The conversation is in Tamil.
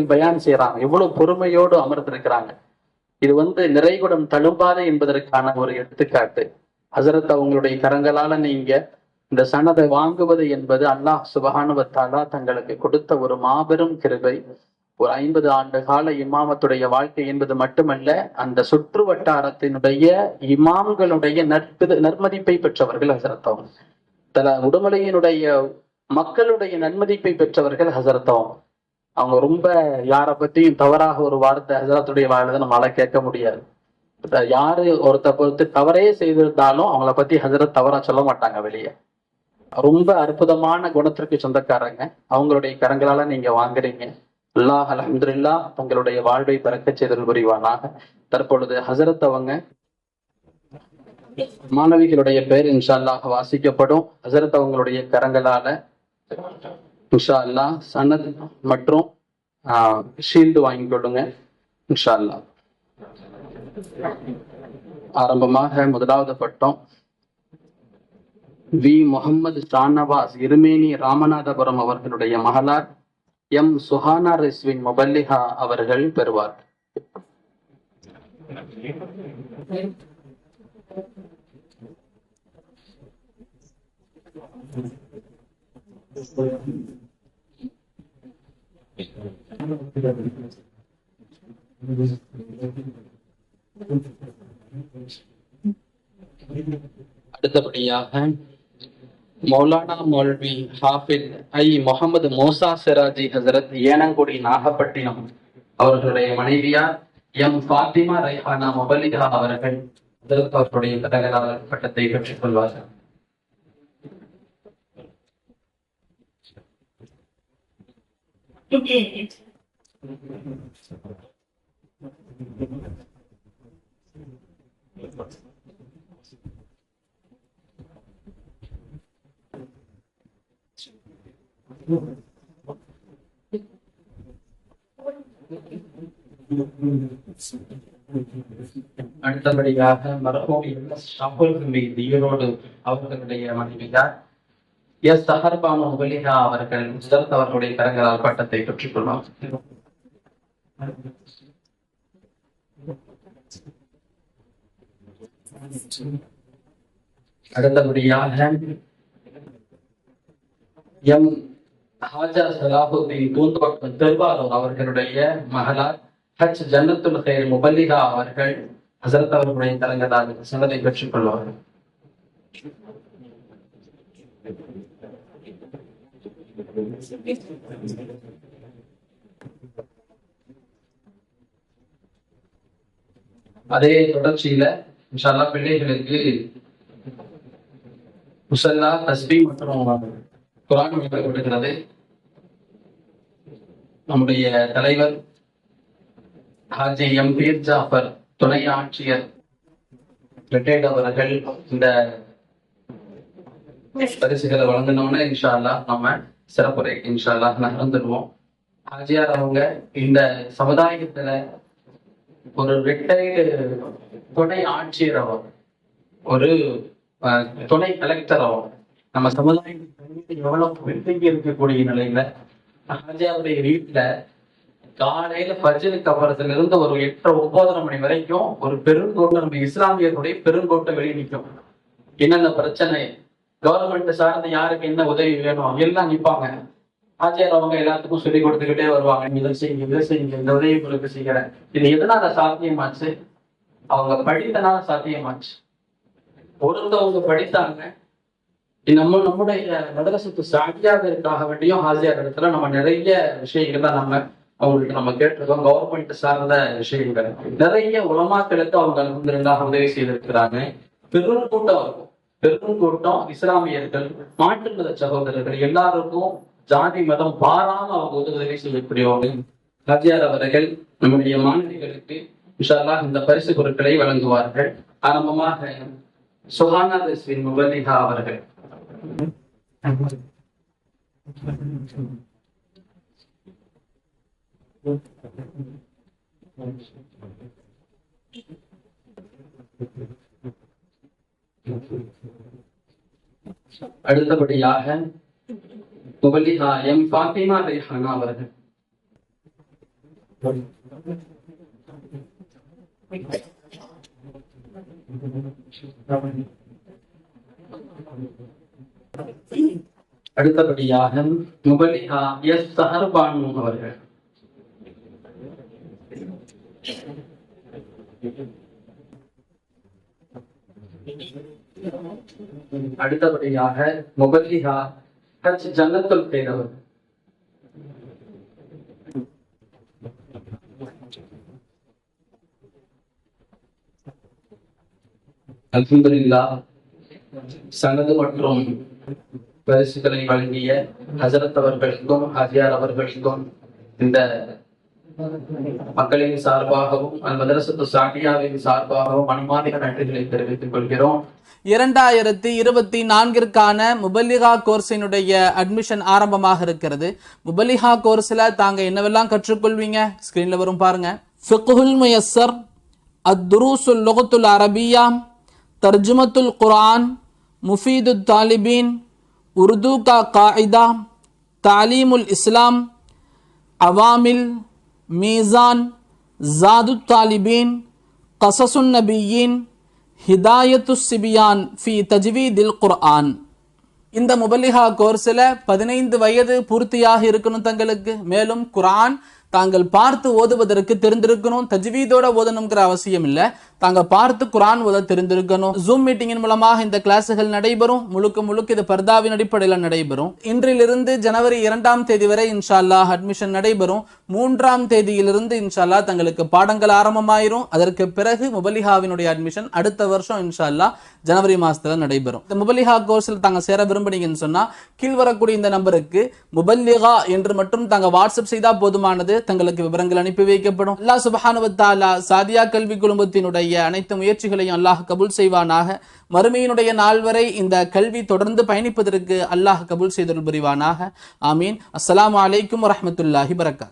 பயான் செய்யறாங்க எவ்வளவு பொறுமையோடு அமர்ந்திருக்கிறாங்க. இது வந்து நிறைகுடம் தழும்பாது என்பதற்கான ஒரு எடுத்துக்காட்டு. ஹசரத் அவங்களுடைய கரங்களால நீங்க இந்த சனதை வாங்குவது என்பது அல்லாஹ் சுபஹானுவத்தாலா தங்களுக்கு கொடுத்த ஒரு மாபெரும் கிருபை. ஒரு ஐம்பது ஆண்டு கால இமாமத்துடைய வாழ்க்கை என்பது மட்டுமல்ல அந்த சுற்று வட்டாரத்தினுடைய இமாம்களுடைய நற்பு நன்மதிப்பை பெற்றவர்கள் ஹசரத் அவங்க. தல உடுமலையினுடைய மக்களுடைய நன்மதிப்பை பெற்றவர்கள் ஹசரத் அவங்க. அவங்க ரொம்ப யாரை பத்தியும் தவறாக ஒரு வார்த்தை ஹசரத்துடைய வாயில நம்மளால கேட்க முடியாது. யாரு ஒருத்த பொறுத்து தவறே செய்திருந்தாலும் அவங்கள பத்தி ஹசரத் தவறா சொல்ல மாட்டாங்க வெளியே. ரொம்ப அற்புதமான குணத்திற்கு சொந்தக்காரங்க. அவங்களுடைய கரங்களால நீங்க வாங்குறீங்க. அல்லாஹ் அலமதுல்லா தங்களுடைய வாழ்வை பிறக்க செய்தல் புரிவானாக. தற்பொழுது ஹசரத் அவங்க மாணவிகளுடைய பேர் இன்ஷா அல்லாஹ் வாசிக்கப்படும். ஹசரத் அவங்களுடைய கரங்களால இன்ஷா அல்லா சனத் மற்றும் ஷீல்டு வாங்கி கொடுங்க இன்ஷா அல்லா ஆரம்பமாக முதலாவது பட்டம் வி. முகமது ஷானவாஸ் இருமேனி ராமநாதபுரம் அவர்களுடைய மகளார் எம். சுஹானா ரிஸ்வின் முபல்லிஹா அவர்கள் பெறுவார். அடுத்தபடியாக மௌலானா மௌல்வி ஹாஃபித் ஐ முகமது மோசா சிராஜி ஹசரத் ஏனங்குடி நாகப்பட்டினம் அவர்களுடைய மனைவியார் எம் ஃபாத்திமா ரைஹானா முபலிகா அவர்கள் ஹசரத் அவர்களுடைய கடகராளர் பட்டத்தை பெற்றுக் கொள்வார்கள் அடுத்தபடியாக மரபோடு ஷாபுல் ஹமீத் ஈரோடு அவர்களுடைய மனைவியார் எஸ் சஹர்பானு அவர்கள் ஹசரத் அவர்களுடைய கரங்களால் பட்டத்தை பெற்றுக் கொள்வார் அடுத்தபடியாக எம் ஹாஜா சலாஹுதீன் பூந்தோட்டம் திருவாரூர் அவர்களுடைய மகளார் ஹஜ் ஜன்னத்துல் ஹைர் முபல்லிகா அவர்கள் ஹசரத் அவர்களுடைய கரங்களால் சனதை பெற்றுக் கொள்வார்கள் அதே தொடர்ச்சியில இன்ஷால்லா பிள்ளைகளுக்கு முசல்லா தஸ்பி மற்றும் குரான் வழங்கப்படுகிறது நம்முடைய தலைவர் ஹாஜி எம். பீர் ஜாஃபர் துணை ஆட்சியர் ரிட்டையர்ட் அவர்கள் இந்த பரிசுகளை வழங்கினோம்னா இன்ஷால்லா நம்ம சிறப்புரை இன்ஷால்லா நகர்ந்துடுவோம். ஹாஜியார் அவங்க இந்த சமுதாயத்துல ஒரு ரிட்டையர்டு துணை ஆட்சியர் அவர். ஒரு அஹ், துணை கலெக்டர் அவர். நம்ம சமுதாயத்துக்கு எவ்வளவு பின்தங்கி இருக்கக்கூடிய நிலையில ராஜாவுடைய வீட்டுல காலையில பஜனுக்கு அப்புறத்துல இருந்து ஒரு எட்டு ஒன்பதரை மணி வரைக்கும் ஒரு பெருங்கோட்டை நம்ம இஸ்லாமியர்களுடைய பெருங்கோட்டை வெளியே நிற்கும். என்னென்ன பிரச்சனை? கவர்மெண்ட் சார்ந்து யாருக்கு என்ன உதவி வேணும்? எல்லாம் நிற்பாங்க. ஆச்சியார் அவங்க எல்லாத்துக்கும் சொல்லி கொடுத்துக்கிட்டே வருவாங்க. இதை செய்யுங்க இதை செய்யுங்க இந்த உதவி உங்களுக்கு செய்கிறேன் இது எதனால சாத்தியமாச்சு? அவங்க படித்தனால சாத்தியமாச்சு. ஒருத்தவங்க படித்தாங்க. நம்ம நம்முடைய மதரசத்து சாகியாவிற்காக வேண்டியும் ஹாசியார் இடத்துல நம்ம நிறைய விஷயங்களை நம்ம அவங்கள்ட்ட நம்ம கேட்டிருக்கோம். கவர்மெண்ட் சார்ந்த விஷயங்கள். நிறைய உலமாக்களுக்கு அவங்க அல்ஹம்துலில்லாஹ் உதவி செய்திருக்கிறாங்க. பெரும் கூட்டம் இருக்கும். பெரும் கூட்டம் இஸ்லாமியர்கள் மாற்று மத சகோதரர்கள் எல்லாருக்கும் ஜாதி மதம் பாராம அவங்க உதவி செய்யக்கூடியவங்க ஹாஜியார் அவர்கள் நம்முடைய மாணவிகளுக்கு இன்ஷா இந்த பரிசு பொருட்களை வழங்குவார்கள். ஆரம்பமாக சுஹானா தஸ்வின் முபல்லிகா அவர்கள். அடுத்தபடியாக முபல்லிகா எம் ஃபாத்திமா ரைஹானா அவர்கள் அடுத்தபடியாக முபலிஹா எஸ் சஹர்பானு அவர்கள் அடுத்தபடியாக முபல்லிஹா ஹஜ் ஜன்னத்துல் பேர் அவர்கள் அல்ஹம்துலில்லா சனது மற்றும் பரிசுகளை வழங்கிய ஹசரத் அவர்களுக்கும் ஹஜியார் அவர்களுக்கும் இந்த மக்களின் சார்பாகவும் மதரசத்து சாட்டியாவின் சார்பாகவும் மனமார்ந்த நன்றிகளை தெரிவித்துக் கொள்கிறோம். இரண்டாயிரத்தி இருபத்தி நான்கிற்கான முபல்லிகா கோர்ஸினுடைய அட்மிஷன் ஆரம்பமாக இருக்கிறது. முபல்லிகா கோர்ஸ்ல தாங்க என்னவெல்லாம் கற்றுக்கொள்வீங்க? ஸ்கிரீன்ல வரும் பாருங்க. ஃபிக்ஹுல் முயஸ்ஸர் அத்துரூசுல் லுகத்துல் அரபியா தர்ஜுமத்துல் குர்ஆன் முஃபீது தாலிபீன் உருது கா காயிதா தாலீமுல் இஸ்லாம் அவாமில் மீசான் ஜாது தாலிபீன் கசசுன் நபியின் ஹிதாயத்து சிபியான் ஃபி தஜ்வீதில் குர்ஆன். இந்த முபல்லிஹா கோர்ஸில் பதினைந்து வயது பூர்த்தியாக இருக்கணும் தங்களுக்கு. மேலும் குரான் தாங்கள் பார்த்து ஓதுவதற்கு தெரிந்திருக்கணும் தஜ்வீதோட ஓதணுங்கிற அவசியம் இல்லை. தாங்க பார்த்து குரான் ஓத தெரிந்திருக்கணும். ஜூம் மீட்டிங்கின் மூலமாக இந்த கிளாஸுகள் நடைபெறும். முழுக்க முழுக்க இது பர்தாவின் அடிப்படையில் நடைபெறும். இன்றிலிருந்து ஜனவரி இரண்டாம் தேதி வரை இன்ஷால்லா அட்மிஷன் நடைபெறும். மூன்றாம் தேதியிலிருந்து இன்ஷால்லா தங்களுக்கு பாடங்கள் ஆரம்பமாயிரும். அதற்கு பிறகு முபலிஹாவினுடைய அட்மிஷன் அடுத்த வருஷம் இன்ஷா ஜனவரி மாதத்தில் நடைபெறும். இந்த முபலிஹா கோர்ஸில் தாங்க சேர விரும்புனீங்கன்னு சொன்னால் கீழ் வரக்கூடிய இந்த நம்பருக்கு முபல்லிகா என்று மட்டும் தாங்க வாட்ஸ்அப் செய்தால் போதுமானது. தங்களுக்கு விவரங்கள் அனுப்பி வைக்கப்படும். அல்லாஹ் சுபஹானுவத்தாலா சாதியா கல்வி குழுமத்தினுடைய அனைத்து முயற்சிகளையும் அல்லாஹ் கபுல் செய்வானாக. மறுமையினுடைய நாள் வரை இந்த கல்வி தொடர்ந்து பயணிப்பதற்கு அல்லாஹ் கபூல் செய்தருள் புரிவானாக. ஆமீன். அஸ்லாம் அலைக்கும் வரமத்துல்லாஹி வரகாத்